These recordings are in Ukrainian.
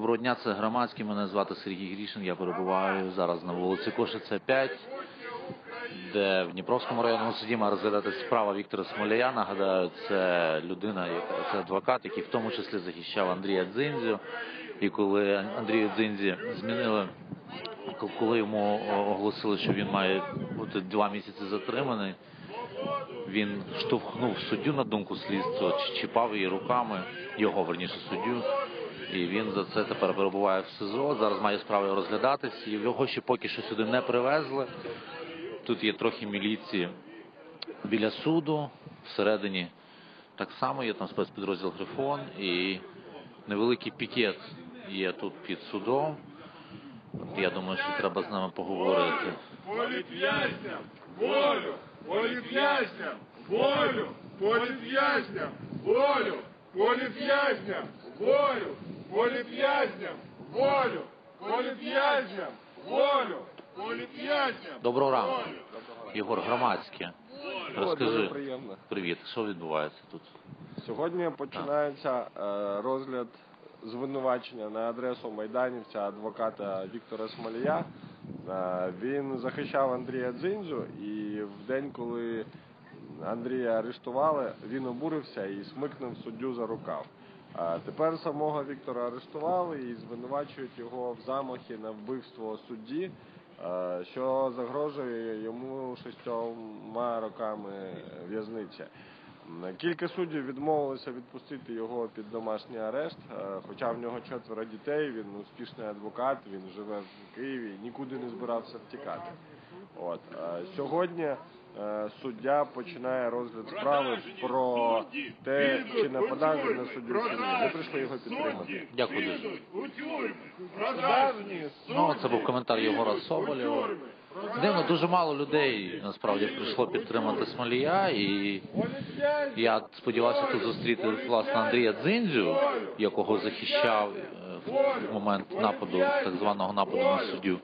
дня, це громадський. Мене звати Сергій Грішин. Я перебуваю зараз на вулиці Кошиця 5, де в Дніпровському районному суді має розглядатися справа Віктора Смоляя. Нагадаю, це людина, це адвокат, який в тому числі захищав Андрія Дзиндзю. І коли Андрію Дзиндзі змінили, коли йому оголосили, що він має бути два місяці затриманий. Він штовхнув суддю на думку слідства, чіпав її руками, його верніше суддю. І він за це тепер перебуває в СИЗО. Зараз має справи розглядатись. Його ще поки що сюди не привезли. Тут є трохи міліції біля суду. Всередині так само є там спецпідрозділ Грифон і невеликий пікет є тут під судом. Я думаю, що треба з нами поговорити. Політв'язням волю! Політв'язням волю! Політв'язням волю! Політв'язням волю! Політв'язням волю! Політв'язням волю! Політв'язням Доброго ранку, Єгор Громадське. Розкажи, приємно. привіт, що відбувається тут? Сьогодні починається е, розгляд звинувачення на адресу майданівця адвоката Віктора Смолія. Е, він захищав Андрія Дзиндзю і в день, коли Андрія арештували, він обурився і смикнув суддю за рукав. Тепер самого Віктора арештували і звинувачують його в замахі на вбивство судді, е, що загрожує йому шістьома роками в'язниці. Кілька суддів відмовилися відпустити його під домашній арешт, е, хоча в нього четверо дітей, він успішний адвокат, він живе в Києві, нікуди не збирався втікати. От е, сьогодні суддя починає розгляд справи про те, чи не він на суддю чи ні. Ми прийшли його підтримати. Дякую дуже. Ну, це був коментар Єгора Соболєва. Дивно, дуже мало людей насправді прийшло підтримати Смолія, і я сподівався тут зустріти власне Андрія Дзиндзю, якого захищав е, в момент нападу, так званого нападу на суддю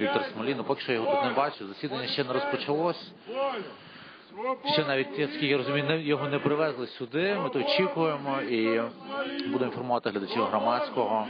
Віктор Смолій. Ну, поки що я його тут не бачив. Засідання ще не розпочалось. Ще навіть наскільки я розумію, не- його не привезли сюди. Ми то очікуємо і будемо інформувати глядачів громадського.